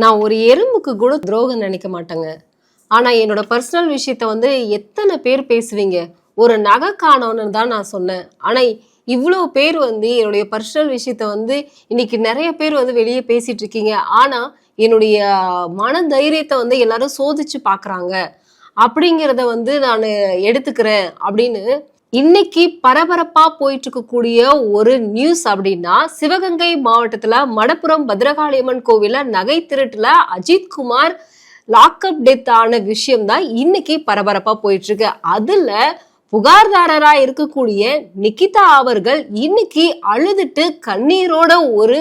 நான் ஒரு எறும்புக்கு கூட துரோகம் நினைக்க மாட்டேங்க. ஆனால் என்னோட பர்சனல் விஷயத்த வந்து எத்தனை பேர் பேசுவீங்க? ஒரு நகை காணோன்னு தான் நான் சொன்னேன். ஆனால் இவ்வளோ பேர் வந்து என்னுடைய பர்சனல் விஷயத்த வந்து இன்னைக்கு நிறைய பேர் வந்து வெளியே பேசிட்டு இருக்கீங்க. ஆனால் என்னுடைய மன தைரியத்தை வந்து எல்லாரும் சோதிச்சு பார்க்குறாங்க. அப்படிங்கிறத வந்து நான் எடுத்துக்கிறேன் அப்படின்னு இன்னைக்கு பரபரப்பா போயிட்டு இருக்கக்கூடிய ஒரு நியூஸ் அப்படின்னா சிவகங்கை மாவட்டத்துல மடப்புறம் பத்ரகாளியம்மன் கோவில நகை திருட்டுல அஜித்குமார் லாக்அப் டெத் ஆன விஷயம் தான் இன்னைக்கு பரபரப்பா போயிட்டு இருக்கு. அதுல புகார்தாரரா இருக்கக்கூடிய நிகிதா அவர்கள் இன்னைக்கு அழுதுட்டு கண்ணீரோட ஒரு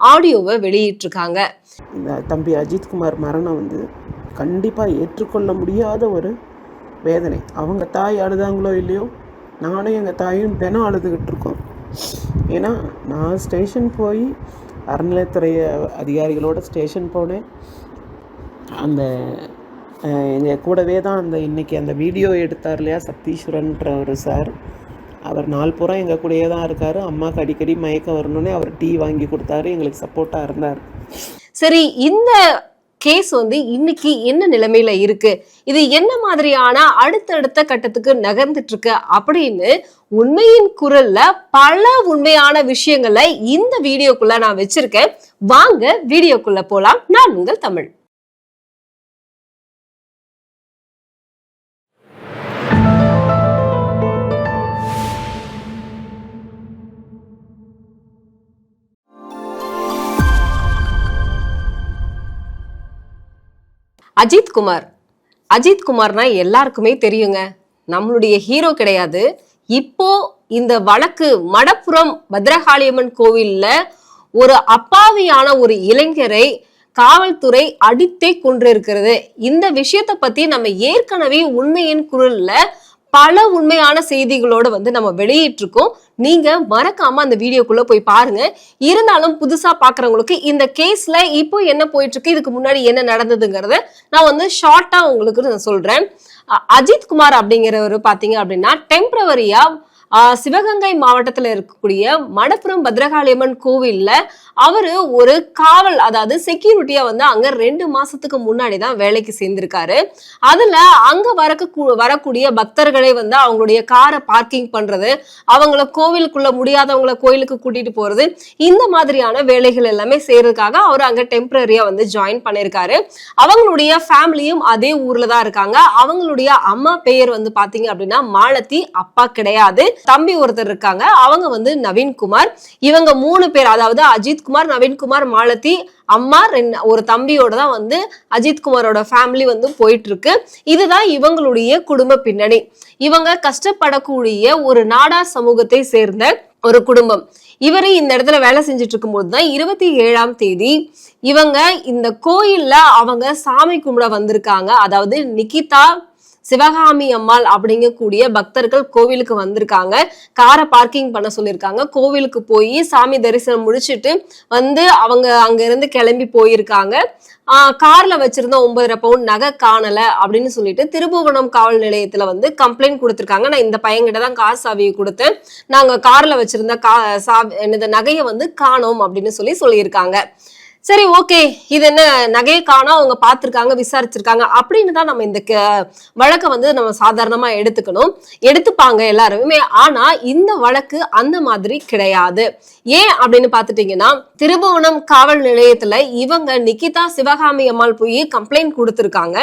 ஆடியோவை வெளியிட்டிருக்காங்க. இந்த தம்பி அஜித்குமார் மரணம் வந்து கண்டிப்பாக ஏற்றுக்கொள்ள முடியாத ஒரு வேதனை. அவங்க தாய் அழுதாங்களோ இல்லையோ நானும் எங்கள் தாயும் தினம் அழுதுகிட்டு இருக்கோம். ஏன்னா நான் ஸ்டேஷன் போய் அறநிலையத்துறை அதிகாரிகளோட ஸ்டேஷன் போனேன். அந்த எங்கள் கூடவே தான் அந்த இன்றைக்கி அந்த வீடியோ எடுத்தார் இல்லையா சத்தீஸ்வரன்ற ஒரு சார். அவர் நாள் பூரா எங்கள் கூடயே தான் இருக்கார். அம்மாவுக்கு அடிக்கடி மயக்கம் வரணுன்னே அவர் டீ வாங்கி கொடுத்தாரு. எங்களுக்கு சப்போர்ட்டாக இருந்தார். சரி இந்த கேஸ் வந்து இன்னைக்கு என்ன நிலைமையில இருக்கு? இது என்ன மாதிரியான அடுத்தடுத்த கட்டத்துக்கு நகர்ந்துட்டு இருக்கு அப்படின்னு உண்மையின் குரல்ல பல உண்மையான விஷயங்களை இந்த வீடியோக்குள்ள நான் வச்சிருக்கேன். வாங்க வீடியோக்குள்ள போலாம். நான் உங்கள் தமிழ். அஜித் குமார். அஜித் குமார்னா எல்லாருக்குமே தெரியுங்க. நம்மளுடைய ஹீரோ கிடையாது. இப்போ இந்த வழக்கு மடப்புறம் பத்ரகாளியம்மன் கோவில்ல ஒரு அப்பாவியான ஒரு இளைஞரை காவல்துறை அடித்தே கொண்டிருக்கிறது இந்த விஷயத்தை பத்தி நம்ம ஏற்கனவே உண்மையின் குரல்ல பல உண்மையான செய்திகளோட வந்து நம்ம வெளியிட்டிருக்கோம். நீங்க மறக்காம அந்த வீடியோக்குள்ள போய் பாருங்க. இருந்தாலும் புதுசா பாக்குறவங்களுக்கு இந்த கேஸ்ல இப்போ என்ன போயிட்டு இருக்கு இதுக்கு முன்னாடி என்ன நடந்ததுங்கிறத நான் வந்து ஷார்ட்டா உங்களுக்கு நான் சொல்றேன். அஜித் குமார் அப்படிங்கிறவர் பாத்தீங்க அப்படின்னா டெம்பரவரியா சிவகங்கை மாவட்டத்தில் இருக்கக்கூடிய மடப்புறம் பத்ரகாளியம்மன் கோவில்ல அவரு ஒரு காவல் அதாவது செக்யூரிட்டியா வந்து அங்க ரெண்டு மாசத்துக்கு முன்னாடி தான் வேலைக்கு சேர்ந்திருக்காரு. அதுல அங்க வரக்கு வரக்கூடிய பக்தர்களை வந்து அவங்களுடைய காரை பார்க்கிங் பண்றது அவங்கள கோவிலுக்குள்ள முடியாதவங்கள கோயிலுக்கு கூட்டிட்டு போறது இந்த மாதிரியான வேலைகள் எல்லாமே செய்யறதுக்காக அவர் அங்க டெம்பரரியா வந்து ஜாயின் பண்ணிருக்காரு. அவங்களுடைய ஃபேமிலியும் அதே ஊர்ல தான் இருக்காங்க. அவங்களுடைய அம்மா பெயர் வந்து பாத்தீங்க அப்படின்னா மாலத்தி அப்பா கிடையாது. தம்பி ஒருத்தர் இருக்காங்க. அவங்க வந்து நவீன்குமார். இவங்க மூணு பேர் அதாவது அஜித் குமார் நவீன்குமார் மாலதி அம்மா ஒரு தம்பியோட தான் வந்து அஜித்குமாரோட ஃபேமிலி வந்து போயிட்டு இருக்கு இதுதான் இவங்களுடைய குடும்ப பின்னணி. இவங்க கஷ்டப்படக்கூடிய ஒரு நாடா சமூகத்தை சேர்ந்த ஒரு குடும்பம். இவர் இந்த இடத்துல வேலை செஞ்சுட்டு இருக்கும்போது தான் இருபத்தி ஏழாம் தேதி இவங்க இந்த கோயில்ல அவங்க சாமி கும்பிட வந்திருக்காங்க. அதாவது நிகிதா சிவகாமி அம்மாள் அப்படிங்கக்கூடிய பக்தர்கள் கோவிலுக்கு வந்திருக்காங்க. காரை பார்க்கிங் பண்ண சொல்லியிருக்காங்க. கோவிலுக்கு போய் சாமி தரிசனம் முடிச்சுட்டு வந்து அவங்க அங்கிருந்து கிளம்பி போயிருக்காங்க. கார்ல வச்சிருந்த ஒன்பதரை பவுன் நகை காணல அப்படின்னு சொல்லிட்டு திருபுவனம் காவல் நிலையத்துல வந்து கம்ப்ளைண்ட் கொடுத்துருக்காங்க. நான் இந்த பையன்கிட்ட தான் கார் சாவியை கொடுத்தேன். நாங்க கார்ல வச்சிருந்த கா சாவி என்னது நகையை வந்து காணோம் அப்படின்னு சொல்லி சொல்லியிருக்காங்க. சரி ஓகே. இது என்ன நகையை காணா அவங்க பார்த்துருக்காங்க விசாரிச்சிருக்காங்க அப்படின்னு தான் நம்ம இந்த க- வழக்கை வந்து நம்ம சாதாரணமாக எடுத்துக்கணும். எடுத்துப்பாங்க எல்லாருமே. ஆனால் இந்த வழக்கு அந்த மாதிரி கிடையாது. ஏன் அப்படின்னு பார்த்துட்டீங்கன்னா திருபுவனம் காவல் நிலையத்தில் இவங்க நிக்கிதா சிவகாமி அம்மாள் போய் கம்ப்ளைண்ட் கொடுத்துருக்காங்க.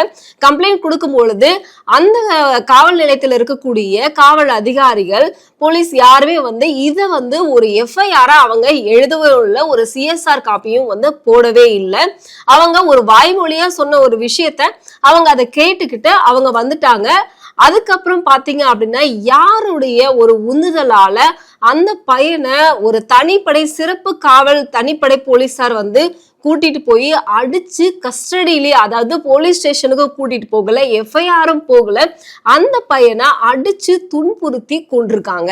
கம்ப்ளைண்ட் கொடுக்கும் பொழுது அந்த காவல் நிலையத்தில் இருக்கக்கூடிய காவல் அதிகாரிகள் போலீஸ் யாருமே வந்து இதை வந்து ஒரு எஃப்ஐஆராக அவங்க எழுதவே உள்ள ஒரு சிஎஸ்ஆர் காப்பியும் வந்து போடவே இல்லை. அவங்க ஒரு வாய்மொழியா சொன்ன ஒரு விஷயத்த அவங்க அதை கேட்டுக்கிட்டு அவங்க வந்துட்டாங்க. அதுக்கப்புறம் பாத்தீங்க அப்படின்னா யாருடைய ஒரு உந்துதலால அந்த பையனை ஒரு தனிப்படை சிறப்பு காவல் தனிப்படை போலீஸார் வந்து கூட்டிட்டு போய் அடிச்சு கஸ்டடியிலே அதாவது போலீஸ் ஸ்டேஷனுக்கு கூட்டிட்டு போகல எஃப்ஐஆரும் போகல அந்த பையனை அடிச்சு துன்புறுத்தி கொண்டிருக்காங்க.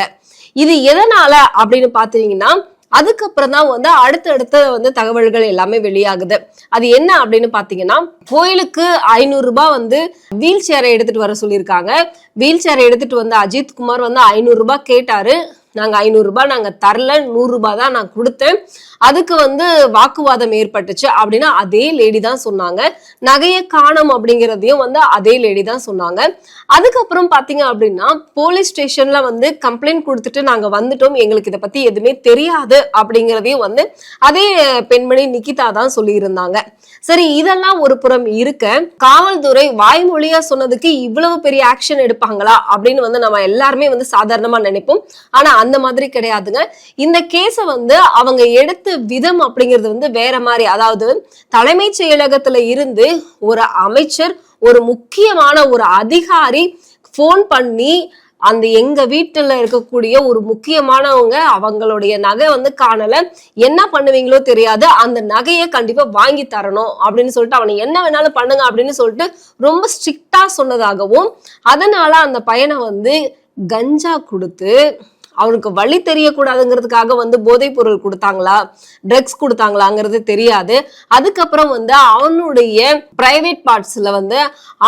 இது எதனால அப்படின்னு பாத்தீங்கன்னா அதுக்கப்புறம் தான் வந்து அடுத்தடுத்த வந்து தகவல்கள் எல்லாமே வெளியாகுது. அது என்ன அப்படின்னு பாத்தீங்கன்னா கோயிலுக்கு ஐநூறு ரூபாய் வந்து வீல் சேரை எடுத்துட்டு வர சொல்லியிருக்காங்க. வீல் சேரை எடுத்துட்டு வந்த அஜித் குமார் வந்து ஐநூறு ரூபாய் கேட்டாரு. நாங்க ஐநூறு ரூபாய் நாங்க தரல நூறு ரூபாய் தான் நான் கொடுத்தேன். அதுக்கு வந்து வாக்குவாதம் ஏற்பட்டுச்சு அப்படின்னா அதே லேடி தான் சொன்னாங்க. நகையை காணோம் அப்படிங்கிறதையும் வந்து அதே லேடி தான் சொன்னாங்க. அதுக்கப்புறம் பார்த்தீங்க அப்படின்னா போலீஸ் ஸ்டேஷன்ல வந்து கம்ப்ளைண்ட் கொடுத்துட்டு நாங்க வந்துட்டோம். எங்களுக்கு இதை பத்தி எதுவுமே தெரியாது அப்படிங்கிறதையும் வந்து அதே பெண்மணி நிக்கிதா தான் சொல்லியிருந்தாங்க. சரி இதெல்லாம் ஒரு புறம் இருக்க காவல்துறை வாய்மொழியா சொன்னதுக்கு இவ்வளவு பெரிய ஆக்ஷன் எடுப்பாங்களா அப்படின்னு வந்து நம்ம எல்லாருமே வந்து சாதாரணமா நினைப்போம். ஆனா அந்த மாதிரி கிடையாதுங்க. இந்த கேஸை வந்து அவங்க எடுத்து விதம் அப்படிங்கிறது வந்து வேற மாதிரி. அதாவது தலைமைச் செயலகத்துல இருந்து ஒரு அமைச்சர் ஒரு முக்கியமான ஒரு அதிகாரி ஃபோன் பண்ணி அந்த எங்க வீட்டுல இருக்கக்கூடிய ஒரு முக்கியமானவங்க அவங்களுடைய நகை வந்து காணல. என்ன பண்ணுவீங்களோ தெரியாது. அந்த நகையை கண்டிப்பா வாங்கி தரணும் அப்படின்னு சொல்லிட்டு அவனை என்ன வேணாலும் பண்ணுங்க அப்படின்னு சொல்லிட்டு ரொம்ப ஸ்ட்ரிக்டா சொன்னதாகவும் அதனால அந்த பையனை வந்து கஞ்சா கொடுத்து அவனுக்கு வழி தெரியக்கூடாதுங்கிறதுக்காக வந்து போதைப் பொருள் கொடுத்தாங்களா ட்ரக்ஸ் கொடுத்தாங்களாங்கிறது தெரியாது. அதுக்கப்புறம் வந்து அவனுடைய பிரைவேட் பார்ட்ஸ்ல வந்து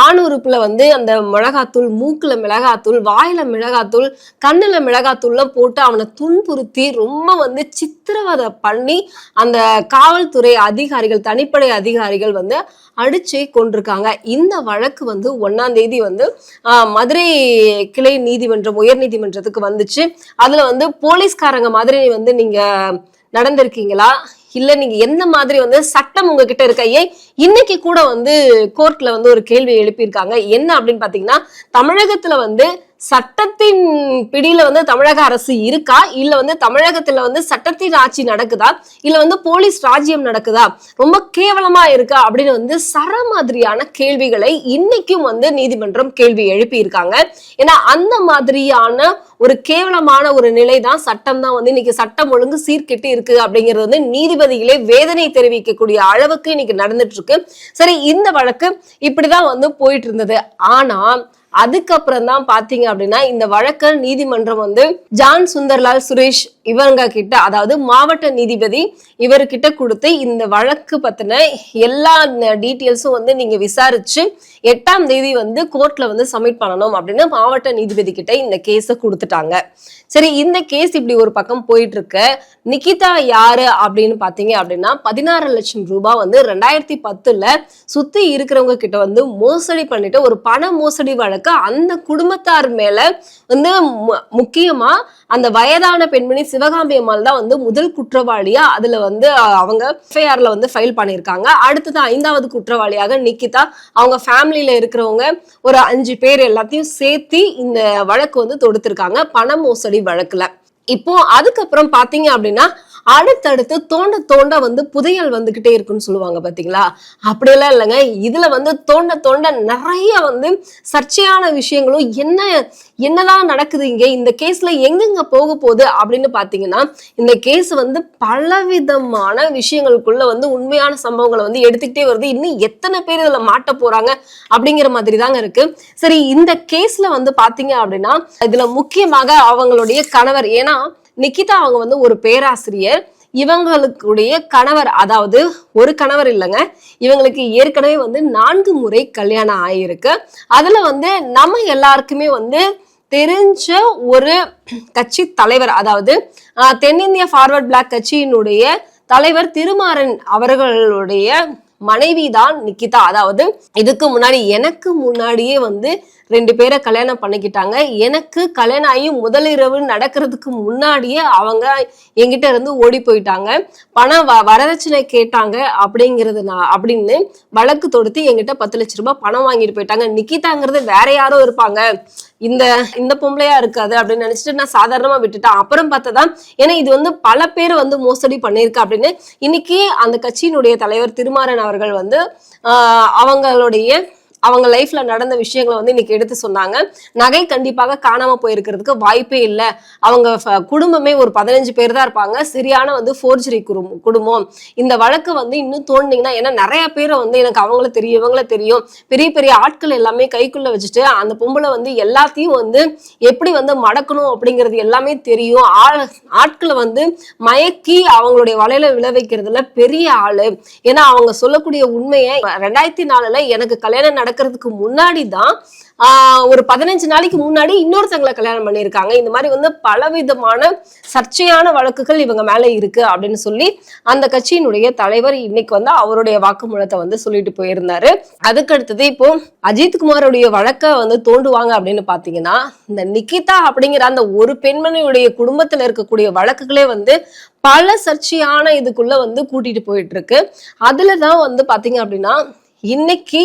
ஆணுறுப்புல வந்து அந்த மிளகாத்தூள் மூக்குல மிளகாத்தூள் வாயில மிளகாத்தூள் கண்ணுல மிளகாத்தூள்லாம் போட்டு அவனை துன்புறுத்தி ரொம்ப வந்து சித்திரவதை பண்ணி அந்த காவல்துறை அதிகாரிகள் தனிப்படை அதிகாரிகள் வந்து அடிச்சு கொண்டிருக்காங்க. இந்த வழக்கு வந்து ஒன்னாம் தேதி வந்து ஆஹ், மதுரை கிளை நீதிமன்றம் உயர் நீதிமன்றத்துக்கு வந்துச்சு. அதுல வந்து போலீஸ்காரங்க மாதிரி வந்து நீங்க நடந்திருக்கீங்களா? இல்ல நீங்க எந்த மாதிரி வந்து சட்டம் உங்ககிட்ட இருக்க? ஏன் இன்னைக்கு கூட வந்து கோர்ட்ல வந்து ஒரு கேள்வி எழுப்பியிருக்காங்க. என்ன அப்படின்னு பாத்தீங்கன்னா தமிழகத்துல வந்து சட்டத்தின் பிடியில வந்து தமிழக அரசு இருக்கா? இல்ல வந்து தமிழகத்துல வந்து சட்டத்தின் ஆட்சி நடக்குதா? இல்ல வந்து போலீஸ் ராஜ்யம் நடக்குதா? ரொம்ப கேவலமா இருக்கா? அப்படின்னு வந்து சர மாதிரியான கேள்விகளை இன்னைக்கும் வந்து நீதிமன்றம் கேள்வி எழுப்பி இருக்காங்க ஏன்னா அந்த மாதிரியான ஒரு கேவலமான ஒரு நிலை தான் சட்டம் தான் வந்து இன்னைக்கு சட்டம் ஒழுங்கு சீர்கெட்டு இருக்கு அப்படிங்கிறது வந்து நீதிபதிகளே வேதனை தெரிவிக்கக்கூடிய அளவுக்கு இன்னைக்கு நடந்துட்டு இருக்கு. சரி இந்த வழக்கு இப்படிதான் வந்து போயிட்டு இருந்தது. ஆனா அதுக்கப்புறம் தான் பாத்தீங்க அப்படின்னா இந்த வழக்க நீதிமன்றம் வந்து ஜான் சுந்தர்லால் சுரேஷ் இவங்க கிட்ட அதாவது மாவட்ட நீதிபதி இவர்கிட்ட கொடுத்து இந்த வழக்கு பத்தின எல்லா டீட்டெயில்ஸும் வந்து நீங்க விசாரிச்சு எட்டாம் தேதி வந்து கோர்ட்ல வந்து சப்மிட் பண்ணணும் அப்படின்னு மாவட்ட நீதிபதி கிட்ட இந்த கேஸை கொடுத்துட்டாங்க. சரி இந்த கேஸ் இப்படி ஒரு பக்கம் போயிட்டு இருக்க நிகிதா யாரு அப்படின்னு பாத்தீங்க அப்படின்னா பதினாறு லட்சம் ரூபாய் வந்து ரெண்டாயிரத்தி பத்துல சுத்தி இருக்கிறவங்க கிட்ட வந்து மோசடி பண்ணிட்டு ஒரு பண மோசடி வழக்கு அந்த குடும்பத்தார் மேல வந்து மு- முக்கியமா அந்த வயதான பெண்மணி சிவகாமி அம்மாள் தான் வந்து முதல் குற்றவாளியா அதுல வந்து அவங்க எஃப்ஐஆர்ல வந்து ஃபைல் பண்ணியிருக்காங்க. அடுத்தது ஐந்தாவது குற்றவாளியாக நிக்கிதா அவங்க ஃபேமிலியில இருக்கிறவங்க ஒரு அஞ்சு பேர் எல்லாத்தையும் சேர்த்து இந்த வழக்கு வந்து தொடுத்திருக்காங்க. பண மோசடி வழக்குல. இப்போ அதுக்கப்புறம் பாத்தீங்க அப்படின்னா அடுத்தடுத்து தோண்ட தோண்ட வந்து புதையல் வந்துகிட்டே இருக்குன்னு சொல்லுவாங்க பாத்தீங்களா? அப்படியெல்லாம் இல்லைங்க. இதுல வந்து தோண்ட தோண்ட நிறைய வந்து சர்ச்சையான விஷயங்களும் என்ன என்னதான் நடக்குது இங்க? இந்த கேஸ்ல எங்கெங்க போக போகுது அப்படின்னு பாத்தீங்கன்னா இந்த கேஸ் வந்து பலவிதமான விஷயங்களுக்குள்ள வந்து உண்மையான சம்பவங்களை வந்து எடுத்துக்கிட்டே வருது. இன்னும் எத்தனை பேர் இதுல மாட்ட போறாங்க அப்படிங்கிற மாதிரி தாங்க இருக்கு. சரி இந்த கேஸ்ல வந்து பாத்தீங்க அப்படின்னா இதுல முக்கியமாக அவங்களுடைய கணவர். ஏன்னா நிக்கிதா அவங்க வந்து ஒரு பேராசிரியர். இவங்களுக்குடைய கணவர் அதாவது ஒரு கணவர் இல்லைங்க இவங்களுக்கு ஏற்கனவே வந்து நான்கு முறை கல்யாணம் ஆயிருக்கு. அதுல வந்து நம்ம எல்லாருக்குமே வந்து தெரிஞ்ச ஒரு கட்சி தலைவர் அதாவது தென்னிந்திய ஃபார்வர்ட் பிளாக் கட்சியினுடைய தலைவர் திருமாறன் அவர்களுடைய மனைவி தான் நிக்கிதா. அதாவது இதுக்கு முன்னாடி எனக்கு முன்னாடியே வந்து ரெண்டு பேரை கல்யாணம் பண்ணிக்கிட்டாங்க. எனக்கு கல்யாணம் ஆகி முதலிரவு நடக்கிறதுக்கு முன்னாடியே அவங்க எங்கிட்ட இருந்து ஓடி போயிட்டாங்க. பணம் வ வரதட்சணை கேட்டாங்க அப்படிங்கிறது நான் அப்படின்னு வழக்கு தொடுத்து எங்கிட்ட பத்து லட்ச ரூபாய் பணம் வாங்கிட்டு போயிட்டாங்க. நிக்கிதாங்கிறது வேற யாரோ இருப்பாங்க. இந்த இந்த பொம்பளையா இருக்காது அப்படின்னு நினைச்சிட்டு நான் சாதாரணமா விட்டுட்டேன். அப்புறம் பார்த்ததான் ஏன்னா இது வந்து பல பேர் வந்து மோசடி பண்ணியிருக்கா அப்படின்னு. இன்னைக்கு அந்த கட்சியினுடைய தலைவர் திருமாறன் அவர்கள் வந்து அவங்களுடைய அவங்க லைஃப்ல நடந்த விஷயங்களை வந்து இன்னைக்கு எடுத்து சொன்னாங்க. நகை கண்டிப்பாக காணாம போயிருக்கிறதுக்கு வாய்ப்பே இல்லை. அவங்க குடும்பமே ஒரு பதினஞ்சு பேர் தான் இருப்பாங்க. சரியான வந்து ஃபோர்ஜரி குடும்பம் குடும்பம். இந்த வழக்கு வந்து இன்னும் தோண்டிங்கன்னா ஏன்னா நிறைய பேரை வந்து எனக்கு அவங்கள தெரியும் இவங்கள தெரியும். பெரிய பெரிய ஆட்கள் எல்லாமே கைக்குள்ள வச்சுட்டு அந்த பொம்பளை வந்து எல்லாத்தையும் வந்து எப்படி வந்து மடக்கணும் அப்படிங்கிறது எல்லாமே தெரியும். ஆள் ஆட்களை வந்து மயக்கி அவங்களுடைய வலையில விளைவிக்கிறதுல வைக்கிறதுல பெரிய ஆளு. ஏன்னா அவங்க சொல்லக்கூடிய உண்மையை ரெண்டாயிரத்தி நாலுல எனக்கு கல்யாணம் நடக்க நடக்கிறதுக்கு முன்னாடி தான் ஒரு பதினஞ்சு நாளைக்கு முன்னாடி இன்னொருத்தங்களை கல்யாணம் பண்ணியிருக்காங்க. இந்த மாதிரி வந்து பலவிதமான சர்ச்சையான வழக்குகள் இவங்க மேலே இருக்கு அப்படின்னு சொல்லி அந்த கட்சியினுடைய தலைவர் இன்னைக்கு வந்து அவருடைய வாக்குமூலத்தை வந்து சொல்லிட்டு போயிருந்தாரு. அதுக்கு அடுத்தது இப்போ அஜித் குமாரோடைய வழக்கை வந்து தோண்டுவாங்க அப்படின்னு பாத்தீங்கன்னா இந்த நிக்கிதா அப்படிங்கிற அந்த ஒரு பெண்மணியுடைய குடும்பத்துல இருக்கக்கூடிய வழக்குகளே வந்து பல சர்ச்சையான இதுக்குள்ள வந்து கூட்டிட்டு போயிட்டு இருக்கு. அதுலதான் வந்து பாத்தீங்க அப்படின்னா இன்னைக்கு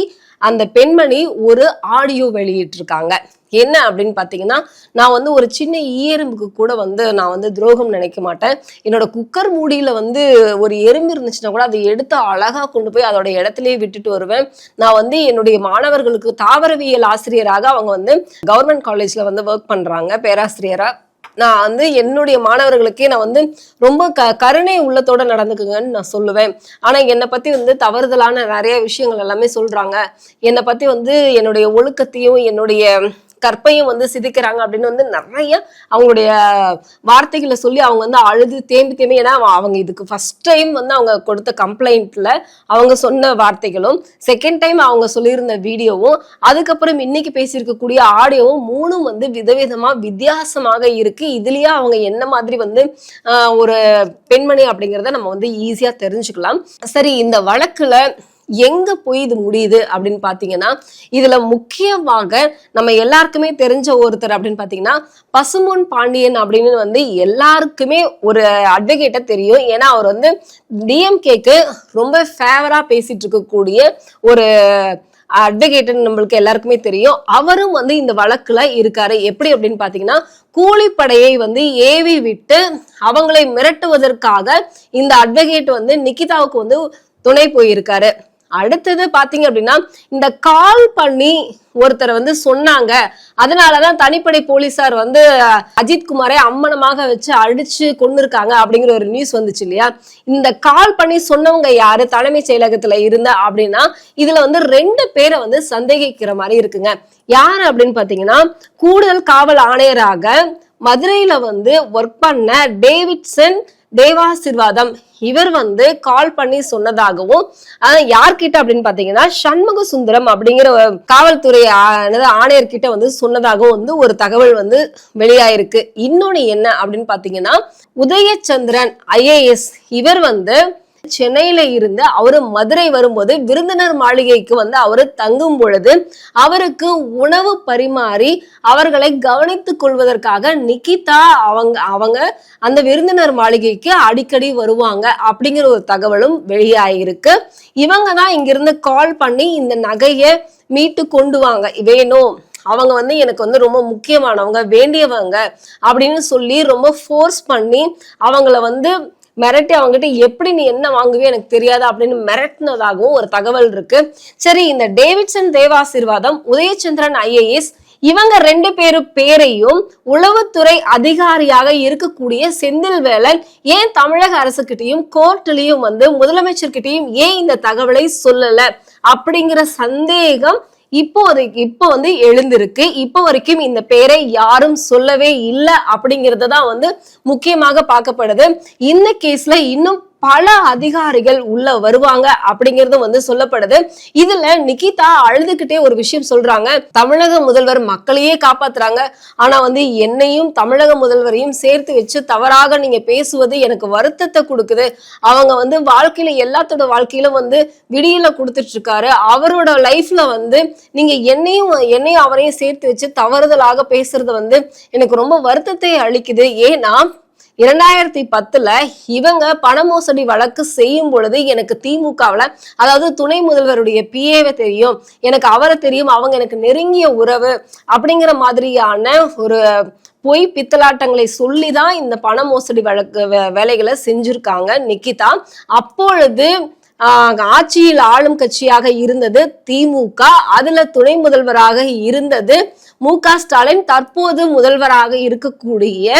அந்த பெண்மணி ஒரு ஆடியோ வெளியிட்டிருக்காங்க. என்ன அப்படின்னு பார்த்தீங்கன்னா நான் வந்து ஒரு சின்ன ஈயெறும்புக்கு கூட வந்து நான் வந்து துரோகம் நினைக்க மாட்டேன். என்னோட குக்கர் மூடியில் வந்து ஒரு எறும்பு இருந்துச்சுன்னா கூட அதை எடுத்து அழகாக கொண்டு போய் அதோட இடத்துலயே விட்டுட்டு வருவேன். நான் வந்து என்னுடைய மாணவர்களுக்கு தாவரவியல் ஆசிரியராக அவங்க வந்து கவர்மெண்ட் காலேஜில் வந்து ஒர்க் பண்ணுறாங்க பேராசிரியராக நான் வந்து என்னுடைய மாணவர்களுக்கே நான் வந்து ரொம்ப க கருணை உள்ளத்தோட நடந்துக்குங்கன்னு நான் சொல்லுவேன். ஆனா என்னை பத்தி வந்து தவறுதலான நிறைய விஷயங்கள் எல்லாமே சொல்றாங்க. என்னை பத்தி வந்து என்னுடைய ஒழுக்கத்தையும் என்னுடைய கற்பையும் வந்து சிதைக்கிறாங்க அப்படின்னு வந்து நிறைய அவங்களுடைய வார்த்தைகளை சொல்லி அவங்க வந்து அழுது தேம்பி தேம்பி ஏன்னா அவங்க இதுக்கு ஃபர்ஸ்ட் டைம் வந்து அவங்க கொடுத்த கம்ப்ளைண்ட்ல அவங்க சொன்ன வார்த்தைகளும் செகண்ட் டைம் அவங்க சொல்லியிருந்த வீடியோவும் அதுக்கப்புறம் இன்னைக்கு பேசியிருக்கக்கூடிய ஆடியோவும் மூணும் வந்து விதவிதமா வித்தியாசமாக இருக்கு. இதுலயே அவங்க என்ன மாதிரி வந்து ஒரு பெண்மணி அப்படிங்கிறத நம்ம வந்து ஈஸியா தெரிஞ்சுக்கலாம். சரி இந்த வழக்குல எங்க போய் இது முடியுது அப்படின்னு பாத்தீங்கன்னா இதுல முக்கியமாக நம்ம எல்லாருக்குமே தெரிஞ்ச ஒருத்தர் அப்படின்னு பாத்தீங்கன்னா பசுமொன் பாண்டியன் அப்படின்னு வந்து எல்லாருக்குமே ஒரு அட்வொகேட்டை தெரியும். ஏன்னா அவர் வந்து டிஎம்கேக்கு ரொம்ப ஃபேவரா பேசிட்டு இருக்கக்கூடிய ஒரு அட்வொகேட்னு நம்மளுக்கு எல்லாருக்குமே தெரியும். அவரும் வந்து இந்த வழக்குல இருக்காரு. எப்படி அப்படின்னு பாத்தீங்கன்னா கூலிப்படையை வந்து ஏவி விட்டு அவங்களை மிரட்டுவதற்காக இந்த அட்வொகேட் வந்து நிக்கிதாவுக்கு வந்து துணை போயிருக்காரு. அடுத்தது பாத்தீங்க அப்படின்னா இந்த கால் பண்ணி ஒருத்தரை வந்து சொன்னாங்க. அதனாலதான் தனிப்படை போலீசார் வந்து அஜித்குமாரை அஜித் குமாரை அம்மனமாக வச்சு அடிச்சு கொண்டு இருக்காங்க அப்படிங்கிற ஒரு நியூஸ் வந்துச்சு இல்லையா? இந்த கால் பண்ணி சொன்னவங்க யாரு? தலைமைச் செயலகத்துல இருந்த அப்படின்னா இதுல வந்து ரெண்டு பேரை வந்து சந்தேகிக்கிற மாதிரி இருக்குங்க. யாரு அப்படின்னு பாத்தீங்கன்னா கூடுதல் காவல் ஆணையராக மதுரையில வந்து ஒர்க் பண்ண டேவிட்சன் தேவாசிர்வாதம். இவர் வந்து கால் பண்ணி சொன்னதாகவும் யார்கிட்ட அப்படின்னு பாத்தீங்கன்னா சண்முக சுந்தரம் அப்படிங்கிற ஒரு காவல்துறை ஆ- என்னது ஆணையர்கிட்ட வந்து சொன்னதாகவும் வந்து ஒரு தகவல் வந்து வெளியாயிருக்கு. இன்னொன்னு என்ன அப்படின்னு பாத்தீங்கன்னா உதயச்சந்திரன் ஐஏஎஸ் இவர் வந்து சென்னையில இருந்து அவரு மதுரை வரும்போது விருந்தினர் மாளிகைக்கு வந்து அவரு தங்கும் பொழுது அவருக்கு உணவு பரிமாறி அவர்களை கவனித்துக் கொள்வதற்காக நிக்கிதா அவங்க அவங்க அந்த விருந்தினர் மாளிகைக்கு அடிக்கடி வருவாங்க அப்படிங்கிற ஒரு தகவலும் வெளியாயிருக்கு. இவங்க தான் இங்கிருந்து கால் பண்ணி இந்த நகையை மீட்டு கொண்டு வாங்க. வேணும். அவங்க வந்து எனக்கு வந்து ரொம்ப முக்கியமானவங்க வேண்டியவங்க அப்படின்னு சொல்லி ரொம்ப ஃபோர்ஸ் பண்ணி அவங்கள வந்து மிரட்டி அவங்ககிட்ட எப்படி நீ என்ன வாங்குவே எனக்கு தெரியாது அப்படின்னு மிரட்டினதாகவும் ஒரு தகவல் இருக்கு. சரி இந்த டேவிட்சன் தேவாசிர்வாதம் உதயச்சந்திரன் ஐஏஎஸ் இவங்க ரெண்டு பேரு பேரையும் உளவுத்துறை அதிகாரியாக இருக்கக்கூடிய செந்தில் வேலன் ஏன் தமிழக அரசுகிட்டையும் கோர்ட்லயும் வந்து முதலமைச்சர்கிட்டையும் ஏன் இந்த தகவலை சொல்லல? அப்படிங்கிற சந்தேகம் இப்போதைக்கு இப்போ வந்து எழுந்திருக்கு. இப்போ வரைக்கும் இந்த பேரை யாரும் சொல்லவே இல்லை அப்படிங்கிறது தான் வந்து முக்கியமாக பார்க்கப்படுது. இந்த கேஸ்ல இன்னும் பல அதிகாரிகள் உள்ள வருவாங்க அப்படிங்கறது வந்து சொல்லப்படுது. இதுல நிகிதா அழுதுகிட்டே ஒரு விஷயம் சொல்றாங்க. தமிழக முதல்வர் மக்களையே காப்பாத்துறாங்க. ஆனா வந்து என்னையும் தமிழக முதல்வரையும் சேர்த்து வச்சு தவறாக நீங்க பேசுவது எனக்கு வருத்தத்தை கொடுக்குது. அவங்க வந்து வாழ்க்கையில எல்லாத்தோட வாழ்க்கையிலும் வந்து விடியல கொடுத்துட்டு இருக்காரு. அவரோட லைஃப்ல வந்து நீங்க என்னையும் என்னையும் அவரையும் சேர்த்து வச்சு தவறுதலாக பேசுறது வந்து எனக்கு ரொம்ப வருத்தத்தை அளிக்குது. ஏன்னா இரண்டாயிரத்தி பத்துல இவங்க பண மோசடி வழக்கு செய்யும் பொழுது எனக்கு திமுகவில் அதாவது துணை முதல்வருடைய பிஏவை தெரியும் எனக்கு அவரை தெரியும் அவங்க எனக்கு நெருங்கிய உறவு அப்படிங்கிற மாதிரியான ஒரு பொய் பித்தலாட்டங்களை சொல்லி தான் இந்த பண மோசடி வழக்கு வே- வேலைகளை செஞ்சிருக்காங்க நிக்கிதா. அப்பொழுது ஆட்சியில் ஆளும் கட்சியாக இருந்தது திமுக. அதுல துணை முதல்வராக இருந்தது மு க ஸ்டாலின். தற்போது முதல்வராக இருக்கக்கூடிய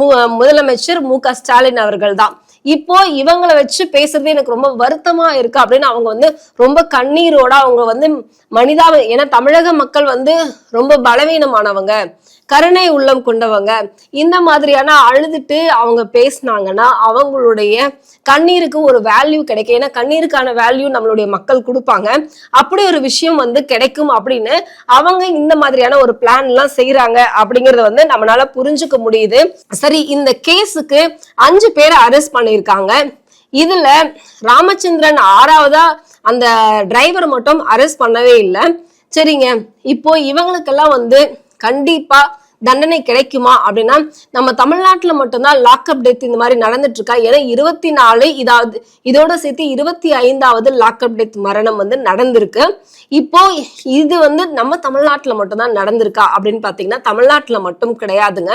மு- முதலமைச்சர் மு க ஸ்டாலின் அவர்கள் தான் இப்போ இவங்களை வச்சு பேசுறது எனக்கு ரொம்ப வருத்தமா இருக்கு அப்படின்னு அவங்க வந்து ரொம்ப கண்ணீரோட அவங்க வந்து மனிதாப ஏன்னா தமிழக மக்கள் வந்து ரொம்ப பலவீனமானவங்க. கருணை உள்ளம் கொண்டவங்க. இந்த மாதிரியான அழுதுட்டு அவங்க பேசுனாங்கன்னா அவங்களுடைய கண்ணீருக்கு ஒரு வேல்யூ கிடைக்கும். ஏன்னா கண்ணீருக்கான வேல்யூ நம்மளுடைய மக்கள் கொடுப்பாங்க. அப்படி ஒரு விஷயம் வந்து கிடைக்கும் அப்படின்னு அவங்க இந்த மாதிரியான ஒரு பிளான் எல்லாம் செய்யறாங்க அப்படிங்கறத வந்து நம்மளால புரிஞ்சுக்க முடியுது. சரி இந்த கேஸுக்கு அஞ்சு பேரை அரெஸ்ட் பண்ணியிருக்காங்க. இதுல ராமச்சந்திரன் ஆறாவதா அந்த டிரைவர் மட்டும் அரெஸ்ட் பண்ணவே இல்லை. சரிங்க இப்போ இவங்களுக்கெல்லாம் வந்து கண்டிப்பா தண்டனை கிடைக்குமா அப்படின்னா நம்ம தமிழ்நாட்டுல மட்டும்தான் லாக்அப் டெத் இந்த மாதிரி நடந்துட்டு இருக்கா ஏன்னா இருபத்தி நாலு இதாவது இதோட சேர்த்து இருபத்தி ஐந்தாவது லாக்அப் டெத் மரணம் வந்து நடந்திருக்கு. இப்போ இது வந்து நம்ம தமிழ்நாட்டுல மட்டும்தான் நடந்திருக்கா அப்படின்னு பாத்தீங்கன்னா தமிழ்நாட்டுல மட்டும் கிடையாதுங்க.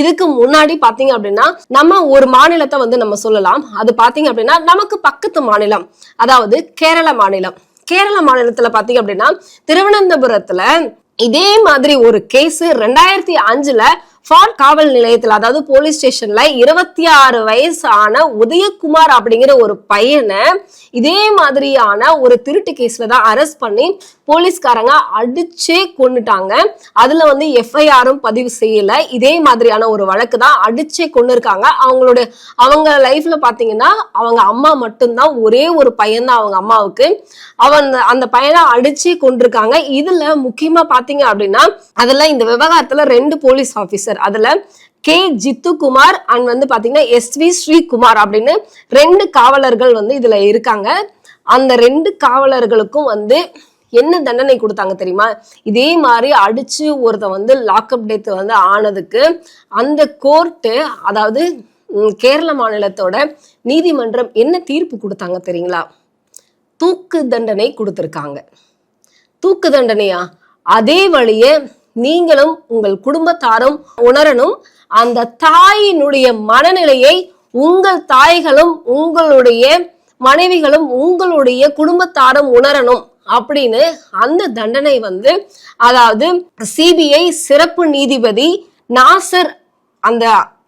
இதுக்கு முன்னாடி பாத்தீங்க அப்படின்னா நம்ம ஒரு மாநிலத்தை வந்து நம்ம சொல்லலாம். அது பாத்தீங்க அப்படின்னா நமக்கு பக்கத்து மாநிலம் அதாவது கேரள மாநிலம். கேரள மாநிலத்துல பாத்தீங்க அப்படின்னா திருவனந்தபுரத்துல இதே மாதிரி ஒரு கேஸ் ரெண்டாயிரத்தி அஞ்சுல ஃபார்ட் காவல் நிலையத்தில் அதாவது போலீஸ் ஸ்டேஷன்ல இருபத்தி ஆறு வயசான உதயகுமார் அப்படிங்கிற ஒரு பையனை இதே மாதிரியான ஒரு திருட்டு கேஸ்ல தான் அரெஸ்ட் பண்ணி போலீஸ்காரங்க அடிச்சே கொண்டுட்டாங்க அதுல வந்து எஃப்ஐஆரும் பதிவு செய்யல. இதே மாதிரியான ஒரு வழக்கு தான் அடிச்சே கொண்டு இருக்காங்க அவங்களுடைய அவங்க லைஃப்ல பாத்தீங்கன்னா அவங்க அம்மா மட்டும்தான் ஒரே ஒரு பையன் தான் அவங்க அம்மாவுக்கு. அவன் அந்த பையனை அடிச்சே கொண்டிருக்காங்க இதுல முக்கியமா பாத்தீங்க அப்படின்னா அதுல இந்த விவகாரத்துல ரெண்டு போலீஸ் ஆபீசர் அதுல கே ஜித்து குமார் அண்ட் வந்து பாத்தீங்கன்னா எஸ் வி ஸ்ரீகுமார் அப்படின்னு ரெண்டு காவலர்கள் வந்து இதுல இருக்காங்க. அந்த ரெண்டு காவலர்களுக்கும் வந்து என்ன தண்டனை கொடுத்தாங்க தெரியுமா? இதே மாதிரி அடிச்சு ஒருத்த வந்து லாக்அப் டெத் வந்து ஆனதுக்கு அந்த கோர்ட்டு அதாவது கேரள மாநிலத்தோட நீதிமன்றம் என்ன தீர்ப்பு கொடுத்தாங்க தெரியுங்களா? தூக்கு தண்டனை கொடுத்துருக்காங்க. தூக்கு தண்டனையா? அதே வழியே நீங்களும் உங்கள் குடும்பத்தாரும் உணரணும். அந்த தாயினுடைய மனநிலையை உங்கள் தாய்களும் உங்களுடைய மனைவிகளும் உங்களுடைய குடும்பத்தாரும் உணரணும் அப்படின்னு அந்த தண்டனை வந்து அதாவது சிபிஐ சிறப்பு நீதிபதி நாசர் அந்த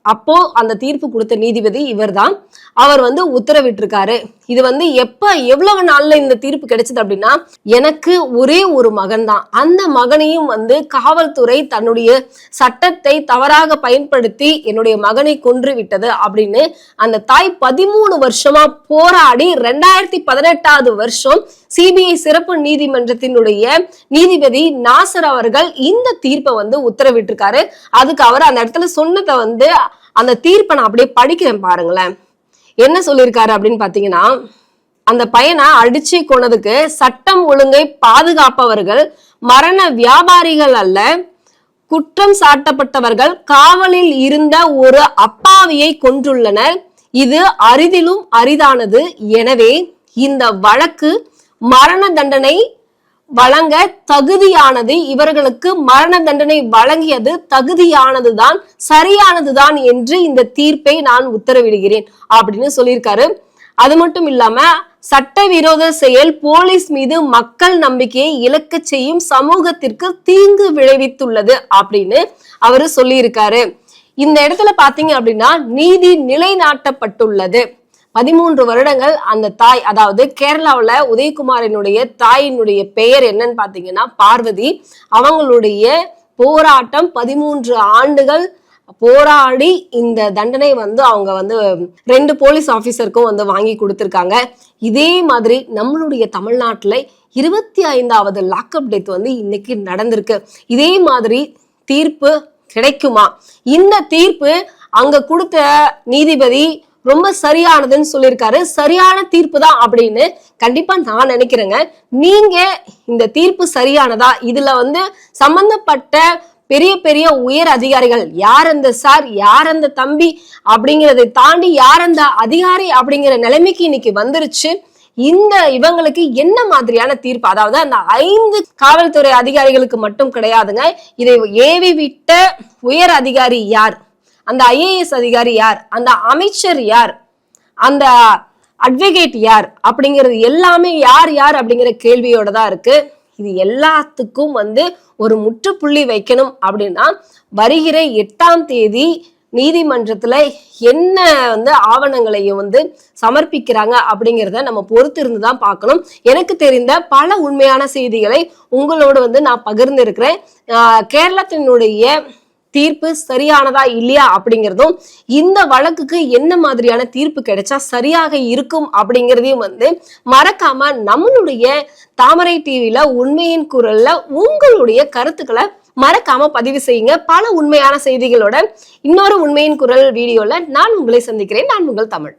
அப்போ அந்த தீர்ப்பு கொடுத்த நீதிபதி இவர்தான். அவர் வந்து உத்தரவிட்டிருக்காரு. இது வந்து எப்ப எவ்வளவு நாள்ல இந்த தீர்ப்பு கிடைச்சது அப்படின்னா எனக்கு ஒரே ஒரு மகன் தான் அந்த மகனையும் வந்து காவல்துறை தன்னுடைய சட்டத்தை தவறாக பயன்படுத்தி என்னுடைய மகனை கொன்று விட்டது அப்படின்னு அந்த தாய் பதிமூணு வருஷமா போராடி ரெண்டாயிரத்தி பதினெட்டாவது வருஷம் சிபிஐ சிறப்பு நீதிமன்றத்தினுடைய நீதிபதி நாசர் அவர்கள் இந்த தீர்ப்பை வந்து உத்தரவிட்டிருக்காரு. அதுக்கு அவர் அந்த இடத்துல சொன்னதை வந்து அந்த தீர்ப்பை நான் அப்படியே படிக்கிறேன் பாருங்களேன். என்ன சொல்லியிருக்காரு அப்படின்னு பாத்தீங்கன்னா அந்த பையனை அடிச்சு கொண்டதுக்கு சட்டம் ஒழுங்கை பாதுகாப்பவர்கள் மரண வியாபாரிகள் அல்ல குற்றம் சாட்டப்பட்டவர்கள் காவலில் இருந்த ஒரு அப்பாவியை கொன்றுள்ளனர். இது அரிதிலும் அரிதானது. எனவே இந்த வழக்கு மரண தண்டனை வழங்க தகுதியானது இவர்களுக்கு மரண தண்டனை வழங்கியது தகுதியானதுதான் சரியானதுதான் என்று இந்த தீர்ப்பை நான் உத்தரவிடுகிறேன் அப்படின்னு சொல்லியிருக்காரு. அது மட்டும் இல்லாம சட்டவிரோத செயல் போலீஸ் மீது மக்கள் நம்பிக்கையை இழக்க செய்யும் சமூகத்திற்கு தீங்கு விளைவித்துள்ளது அப்படின்னு அவரு சொல்லியிருக்காரு. இந்த இடத்துல பாத்தீங்க அப்படின்னா நீதி நிலைநாட்டப்பட்டுள்ளது. பதிமூன்று வருடங்கள் அந்த தாய் அதாவது கேரளாவில் உதயகுமாரினுடைய தாயினுடைய பெயர் என்னன்னு பார்த்தீங்கன்னா பார்வதி. அவங்களுடைய போராட்டம் பதிமூன்று ஆண்டுகள் போராடி இந்த தண்டனை வந்து அவங்க வந்து ரெண்டு போலீஸ் ஆஃபீஸருக்கும் வந்து வாங்கி கொடுத்துருக்காங்க. இதே மாதிரி நம்மளுடைய தமிழ்நாட்டில் இருபத்தி ஐந்தாவது லாக்அப் டெத் வந்து இன்னைக்கு நடந்திருக்கு. இதே மாதிரி தீர்ப்பு கிடைக்குமா? இந்த தீர்ப்பு அங்க கொடுத்த நீதிபதி ரொம்ப சரியானதுன்னு சொல்லியிருக்காரு. சரியான தீர்ப்பு தான் அப்படின்னு கண்டிப்பா நான் நினைக்கிறேங்க. நீங்க இந்த தீர்ப்பு சரியானதா? இதுல வந்து சம்பந்தப்பட்ட பெரிய பெரிய உயர் அதிகாரிகள் யார் அந்த சார் யார் அந்த தம்பி அப்படிங்கிறதை தாண்டி யார் அந்த அதிகாரி அப்படிங்கிற நிலைமைக்கு இன்னைக்கு வந்துருச்சு. இந்த இவங்களுக்கு என்ன மாதிரியான தீர்ப்பு? அதாவது அந்த ஐந்து காவல்துறை அதிகாரிகளுக்கு மட்டும் கிடையாதுங்க. இதை ஏவி விட்ட உயர் அதிகாரி யார்? அந்த ஐஏஎஸ் அதிகாரி யார்? அந்த அமைச்சர் யார்? அந்த அட்வொகேட் யார்? அப்படிங்கிறது எல்லாமே யார் யார் அப்படிங்கிற கேள்வியோட தான் இருக்கு. இது எல்லாத்துக்கும் வந்து ஒரு முற்றுப்புள்ளி வைக்கணும் அப்படின்னா வருகிற எட்டாம் தேதி நீதிமன்றத்துல என்ன வந்து ஆவணங்களையும் வந்து சமர்ப்பிக்கிறாங்க அப்படிங்கிறத நம்ம பொறுத்து இருந்து தான் பார்க்கணும். எனக்கு தெரிந்த பல உண்மையான செய்திகளை உங்களோடு வந்து நான் பகிர்ந்து இருக்கிறேன் கேரளத்தினுடைய தீர்ப்பு சரியானதா இல்லையா அப்படிங்கிறதும் இந்த வழக்குக்கு என்ன மாதிரியான தீர்ப்பு கிடைச்சா சரியாக இருக்கும் அப்படிங்கிறதையும் வந்து மறக்காம நம்மளுடைய தாமரை டிவியில உண்மையின் குரல்ல உங்களுடைய கருத்துக்களை மறக்காம பதிவு செய்யுங்க. பல உண்மையான செய்திகளோட இன்னொரு உண்மையின் குரல் வீடியோல நான் உங்களை சந்திக்கிறேன். நான் உங்கள் தமிழ்.